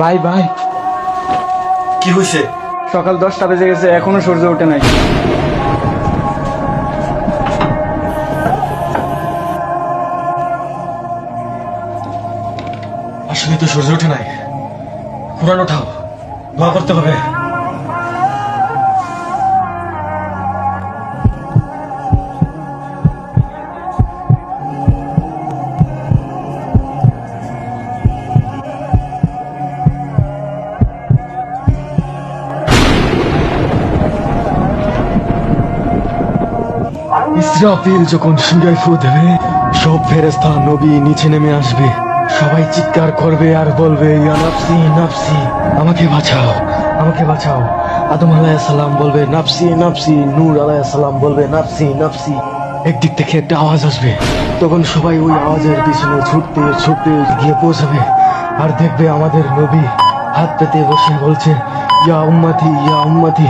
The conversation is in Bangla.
ভাই ভাই কি হয়েছে সকাল দশটা বেজে গেছে এখনও সূর্য ওঠে নাই। আসলে তো সূর্য ওঠে নাই। কোরআন ওঠাও দোয়া করতে হবে। ইসরাফিল যখন সুরায় ফু দেবে, সব ফেরেস্তা নবী নিচে নেমে আসবে। সবাই চিৎকার করবে আর বলবে, ইয়া নাফসি নাফসি, আমাকে বাঁচাও আমাকে বাঁচাও। আদম আলাইসাল্লাম বলবে, নাফসি নাফসি। নূর আলাইসাল্লাম বলবে, নাফসি নাফসি। একদিক থেকে একটা আওয়াজ আসবে। তখন সবাই ওই আওয়াজের পিছনে ছুটতে ছুটতে গিয়ে পৌঁছাবে আর দেখবে আমাদের নবী হাত পেতে বসে বলছে, ইয়া উম্মাতি ইয়া উম্মাতি।